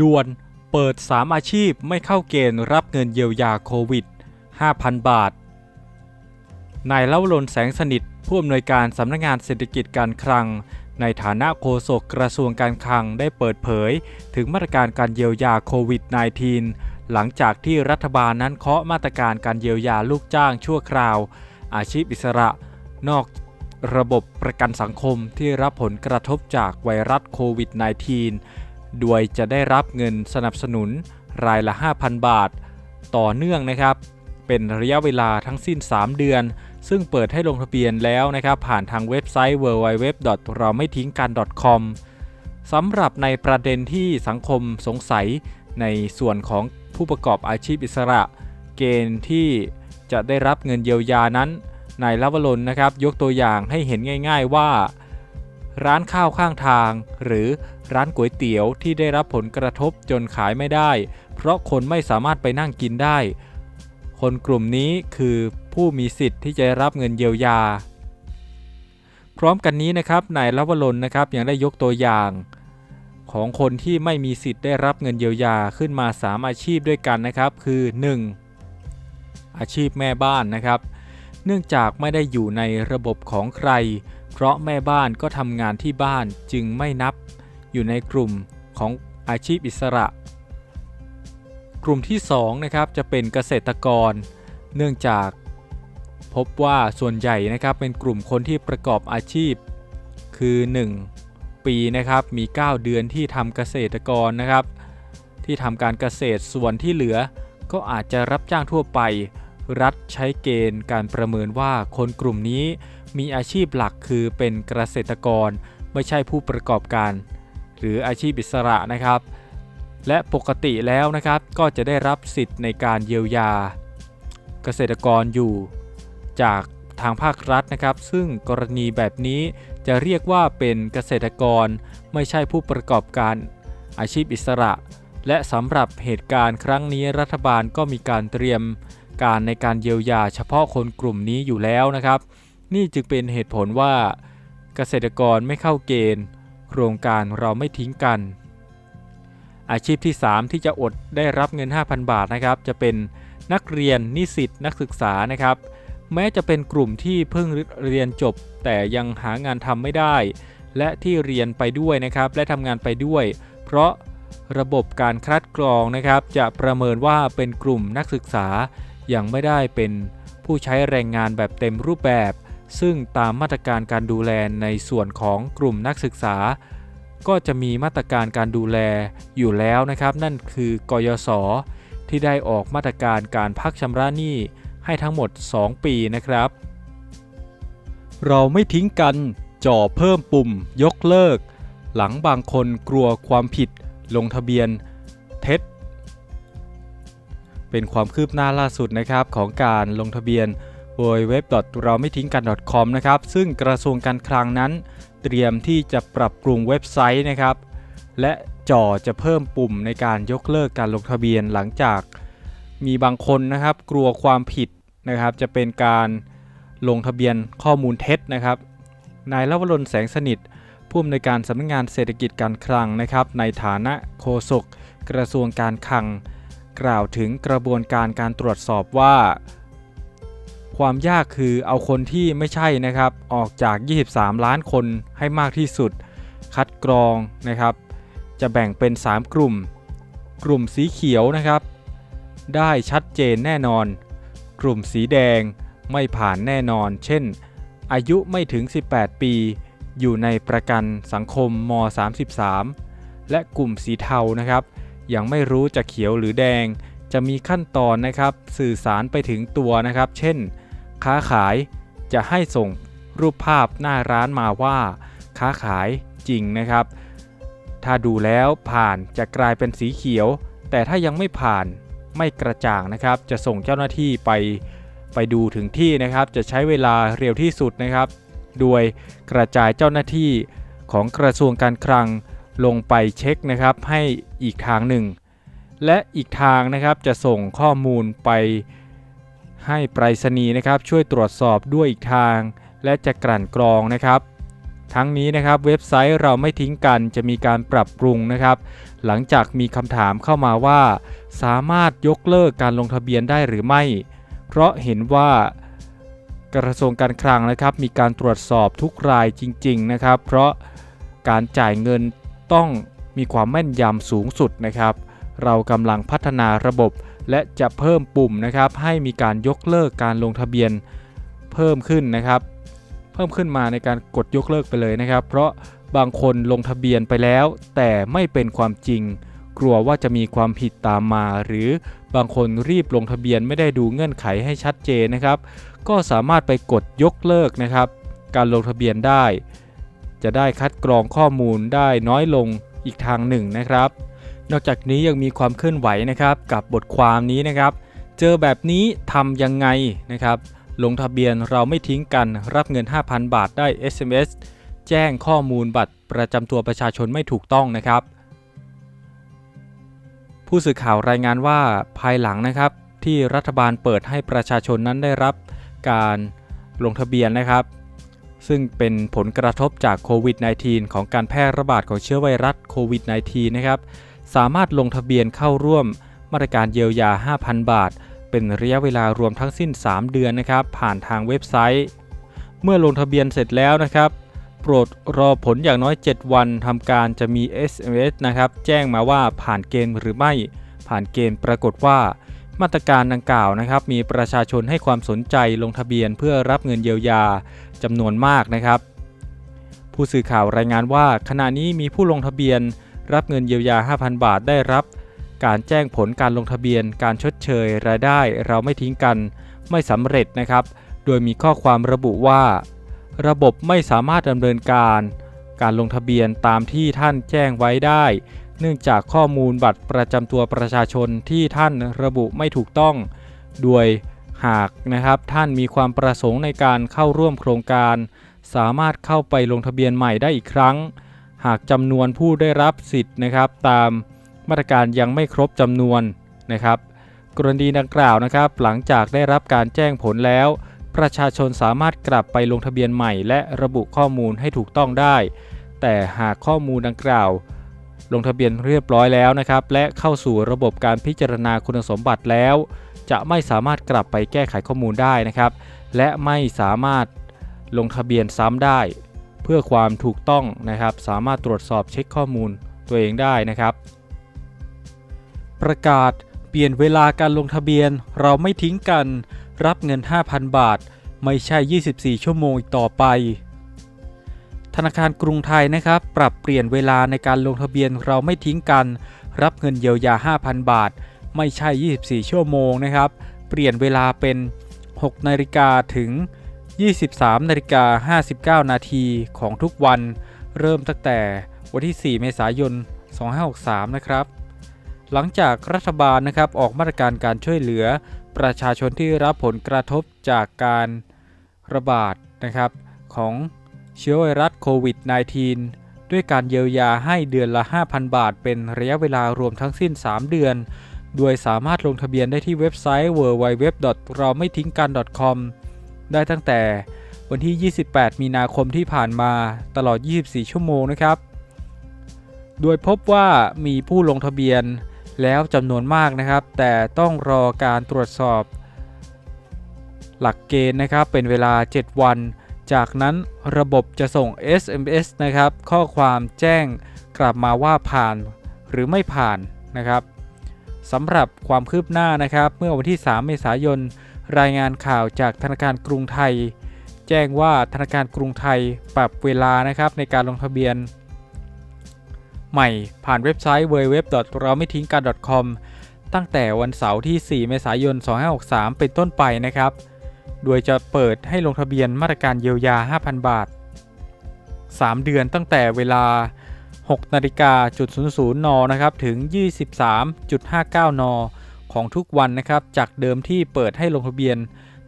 ด่วนเปิด 3 อาชีพไม่เข้าเกณฑ์รับเงินเยียวยาโควิด 5,000 บาท นายเล่าลนแสงสนิท ผู้อำนวยการสำนักงานเศรษฐกิจการคลัง ในฐานะโฆษกกระทรวงการคลังได้เปิดเผย ถึงมาตรการการเยียวยาโควิด -19 หลังจากที่รัฐบาลนั้นเคาะมาตรการการเยียวยาลูกจ้างชั่วคราว อาชีพอิสระ นอกระบบประกันสังคมที่รับผลกระทบจากไวรัสโควิด -19 โดยจะได้รับเงินสนับสนุนรายละ 5,000 บาท ต่อเนื่องนะครับ เป็นระยะเวลาทั้งสิ้น 3 เดือน ซึ่งเปิดให้ลงทะเบียนแล้วนะครับ ผ่านทางเว็บไซต์ www เราไม่ทิ้งกัน .com สำหรับในประเด็นที่สังคมสงสัยในส่วนของผู้ประกอบอาชีพอิสระ เกณฑ์ที่จะได้รับเงินเยียวยานั้นนายลาวลนนะครับ ยกตัวอย่างให้เห็นง่าย ๆว่า ร้านข้าวข้างทาง หรือร้านก๋วยเตี๋ยวที่ได้รับผลกระทบจนขายไม่ได้ เพราะคนไม่สามารถไปนั่งกินได้ คนกลุ่มนี้คือผู้มีสิทธิ์ที่จะรับเงินเยียวยา พร้อมกันนี้นะครับนายลวลนนะครับยังได้ยกตัวอย่าง ของคนที่ไม่มีสิทธิ์ได้รับเงินเยียวยาขึ้นมา 3 อาชีพด้วยกันนะครับคือ 1. อาชีพแม่บ้านนะครับ เนื่องจากไม่ได้อยู่ในระบบของใคร เพราะแม่บ้านก็ทำงานที่บ้านจึงไม่นับ อยู่ในกลุ่มของอาชีพอิสระ กลุ่มที่2นะครับจะเป็นเกษตรกร เนื่องจากพบว่าส่วนใหญ่นะครับเป็นกลุ่มคนที่ประกอบอาชีพ คือ 1 ปีนะครับมี 9 เดือนที่ทำเกษตรกรนะครับ ที่ทำการเกษตรส่วนที่เหลือ ก็อาจจะรับจ้างทั่วไป รัฐใช้เกณฑ์การประเมินว่าคนกลุ่มนี้ มีอาชีพหลักคือเป็นเกษตรกรไม่ใช่ผู้ประกอบการ หรืออาชีพอิสระนะครับ และปกติแล้วนะครับก็จะได้รับสิทธิ์ในการเยียวยา เกษตรกรอยู่จากทางภาครัฐนะครับ ซึ่งกรณีแบบนี้จะเรียกว่าเป็นเกษตรกรไม่ใช่ผู้ประกอบการอาชีพอิสระ และสำหรับเหตุการณ์ครั้งนี้รัฐบาลก็มีการเตรียมการในการเยียวยาเฉพาะคนกลุ่มนี้อยู่แล้วนะครับ นี่จึงเป็นเหตุผลว่า เกษตรกรไม่เข้าเกณฑ์ โครงการเราไม่ทิ้งกัน อาชีพที่ 3 ที่จะอดได้รับเงิน 5,000 บาทนะครับ จะเป็นนักเรียนนิสิตนักศึกษานะครับ แม้จะเป็นกลุ่มที่เพิ่งเรียนจบ แต่ยังหางานทำไม่ได้ และที่เรียนไปด้วยนะครับ และทำงานไปด้วย เพราะระบบการคัดกรองนะครับ จะประเมินว่าเป็นกลุ่มนักศึกษายังไม่ได้เป็นผู้ใช้แรงงานแบบเต็มรูปแบบ ซึ่งตามมาตรการการดูแลในส่วนของกลุ่มนักศึกษา ก็จะมีมาตรการการดูแลอยู่แล้วนะครับ นั่นคือกยศที่ได้ออกมาตรการการพักชำระหนี้ให้ทั้งหมด 2 ปีนะครับ เราไม่ทิ้งกันจ่อเพิ่มปุ่มยกเลิก หลังบางคนกลัวความผิดลงทะเบียนเท็จ เป็นความคืบหน้าล่าสุดนะครับของการลงทะเบียน w w w เราไม่ทิ้งกัน .com นะครับ ซึ่งกระทรวงการคลังนั้น เตรียมที่จะปรับปรุงเว็บไซต์นะครับ และจ่อจะเพิ่มปุ่มในการยกเลิกการลงทะเบียนหลังจากมีบางคนนะครับ กลัวความผิดนะครับ จะเป็นการลงทะเบียนข้อมูลเท็จนะครับ นายลวรนแสงสนิทผู้อำนวยการสำนักงานเศรษฐกิจการคลังนะครับ ในฐานะโฆษกกระทรวงการคลัง กล่าวถึงกระบวนการการตรวจสอบว่า ความยากคือเอาคนที่ไม่ใช่นะครับ ออกจาก 23 ล้านคนให้มากที่สุด คัดกรองนะครับ จะแบ่งเป็น 3 กลุ่ม กลุ่มสีเขียวนะครับ ได้ชัดเจนแน่นอน กลุ่มสีแดงไม่ผ่านแน่นอน เช่น อายุไม่ถึง 18 ปี อยู่ในประกันสังคมม 33 และกลุ่มสีเทานะครับ ยังไม่รู้จะเขียวหรือแดงจะมีขั้นตอนนะครับ สื่อสารไปถึงตัวนะครับ เช่น ค้าขายจะให้ส่งรูปภาพหน้าร้านมาว่า ค้าขายจริงนะครับ ถ้าดูแล้วผ่านจะกลายเป็นสีเขียว แต่ถ้ายังไม่ผ่านไม่กระจ่างนะครับ จะส่งเจ้าหน้าที่ไปไปดูถึงที่นะครับ จะใช้เวลาเร็วที่สุดนะครับ โดยกระจายเจ้าหน้าที่ของกระทรวงการคลังลงไปเช็คนะครับให้อีกทางหนึ่ง และอีกทางนะครับจะส่งข้อมูลไป ให้ไปรษณีย์นะครับช่วยตรวจสอบด้วยอีกทาง และจะกลั่นกรองนะครับ ทั้งนี้นะครับเว็บไซต์เราไม่ทิ้งกันจะมีการปรับปรุงนะครับ หลังจากมีคำถามเข้ามาว่า สามารถยกเลิกการลงทะเบียนได้หรือไม่ เพราะเห็นว่ากระทรวงการคลังนะครับ มีการตรวจสอบทุกรายจริง ๆนะครับ เพราะการจ่ายเงินต้องมีความแม่นยำสูงสุดนะครับ เรากำลังพัฒนาระบบ และจะเพิ่มปุ่มนะครับให้มีการยกเลิกการลงทะเบียนเพิ่มขึ้นนะครับ เพิ่มขึ้นมาในการกดยกเลิกไปเลยนะครับ เพราะบางคนลงทะเบียนไปแล้ว แต่ไม่เป็นความจริง กลัวว่าจะมีความผิดตามมา หรือบางคนรีบลงทะเบียนไม่ได้ดูเงื่อนไขให้ชัดเจนนะครับ ก็สามารถไปกดยกเลิกนะครับ การลงทะเบียนได้ จะได้คัดกรองข้อมูลได้น้อยลงอีกทางหนึ่งนะครับ นอกจากนี้ยังมีความเคลื่อนไหวนะครับกับบทความนี้นะครับ เจอแบบนี้ทำยังไงนะครับ ลงทะเบียนเราไม่ทิ้งกันรับเงิน 5,000 บาทได้ SMS แจ้งข้อมูลบัตรประจำตัวประชาชนไม่ถูกต้องนะครับ ผู้สื่อข่าวรายงานว่าภายหลังนะครับ ที่รัฐบาลเปิดให้ประชาชนนั้นได้รับการลงทะเบียนนะครับ ซึ่งเป็นผลกระทบจากโควิด -19 ของการแพร่ระบาดของเชื้อไวรัสโควิด -19 นะครับ สามารถลงทะเบียนเข้าร่วมมาตรการเยียวยา 5,000 บาท เป็นระยะเวลารวมทั้งสิ้น 3 เดือนนะครับ ผ่านทางเว็บไซต์ เมื่อลงทะเบียนเสร็จแล้วนะครับ โปรดรอผลอย่างน้อย 7 วันทำการจะมี SMS นะครับ แจ้งมาว่าผ่านเกณฑ์หรือไม่ ผ่านเกณฑ์ปรากฏว่า มาตรการดังกล่าวนะครับ มีประชาชนให้ความสนใจลงทะเบียนเพื่อรับเงินเยียวยาจำนวนมากนะครับ ผู้สื่อข่าวรายงานว่าขณะนี้มีผู้ลงทะเบียน รับเงินเยียวยา 5,000 บาทได้รับ การแจ้งผลการลงทะเบียน การชดเชย รายได้เราไม่ทิ้งกัน ไม่สำเร็จนะครับ โดยมีข้อความระบุว่า ระบบไม่สามารถดำเนินการ การลงทะเบียนตามที่ท่านแจ้งไว้ได้ เนื่องจากข้อมูลบัตรประจำตัวประชาชนที่ท่านระบุไม่ถูกต้อง โดยหากนะครับท่านมีความประสงค์ในการเข้าร่วมโครงการ สามารถเข้าไปลงทะเบียนใหม่ได้อีกครั้ง หากจำนวนผู้ได้รับสิทธิ์นะครับ ตามมาตรการยังไม่ครบจำนวนนะครับ กรณีดังกล่าวนะครับ หลังจากได้รับการแจ้งผลแล้ว ประชาชนสามารถกลับไปลงทะเบียนใหม่ และระบุข้อมูลให้ถูกต้องได้ แต่หากข้อมูลดังกล่าว ลงทะเบียนเรียบร้อยแล้วนะครับ และเข้าสู่ระบบการพิจารณาคุณสมบัติแล้ว จะไม่สามารถกลับไปแก้ไขข้อมูลได้นะครับ และไม่สามารถลงทะเบียนซ้ำได้ พื่อความถูกต้องนะครับ สามารถตรวจสอบเช็คข้อมูลตัวเองได้นะครับ ประกาศเปลี่ยนเวลาการลงทะเบียนเราไม่ทิ้งกัน รับเงิน 5,000 บาท ไม่ใช่ 24 ชั่วโมงอีกต่อไป ธนาคารกรุงไทยนะครับ ปรับเปลี่ยนเวลาในการลงทะเบียนเราไม่ทิ้งกัน รับเงินเยียวยา 5,000 บาท ไม่ใช่ 24 ชั่วโมงนะครับ เปลี่ยนเวลาเป็น 6 นาฬิกาถึง 23นาฬิกา59 นาทีของทุกวัน เริ่มตั้งแต่วันที่ 4 เมษายน 2563 นะครับ หลังจากรัฐบาลนะครับออกมาตรการการช่วยเหลือ ประชาชนที่รับผลกระทบจากการระบาดนะครับของเชื้อไวรัสโควิด -19 ด้วยการเยียวยาให้เดือนละ 5,000 บาท เป็นระยะเวลารวมทั้งสิ้น 3 เดือน โดยสามารถลงทะเบียนได้ที่เว็บไซต์ www. เราไม่ทิ้งกัน .com ได้ตั้งแต่วันที่ 28 มีนาคมที่ผ่านมาตลอด 24 ชั่วโมงนะครับ โดยพบว่ามีผู้ลงทะเบียนแล้วจำนวนมากนะครับ แต่ต้องรอการตรวจสอบ หลักเกณฑ์นะครับเป็นเวลา 7 วัน จากนั้นระบบจะส่ง SMS นะครับ ข้อความแจ้งกลับมาว่าผ่านหรือไม่ผ่านนะครับสำหรับความคืบหน้านะครับ เมื่อวันที่ 3 เมษายน รายงานข่าวจากธนาคารกรุงไทย แจ้งว่าธนาคารกรุงไทยปรับเวลานะครับในการลงทะเบียน ใหม่ผ่านเว็บไซต์ www. เราไม่ทิ้งกัน .com ตั้งแต่วันเสาร์ที่ 4 เมษายน 2563 เป็นต้นไปนะครับ โดยจะเปิดให้ลงทะเบียนมาตรการเยียวยา 5,000 บาท 3 เดือนตั้งแต่เวลา 6นาฬิกาจุด00นนะครับ ถึง 23.59 น ของทุกวันนะครับจากเดิมที่เปิดให้ลงทะเบียน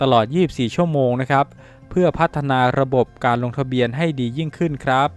ตลอด 24 ชั่วโมงนะครับ เพื่อพัฒนาระบบการลงทะเบียนให้ดียิ่งขึ้นครับ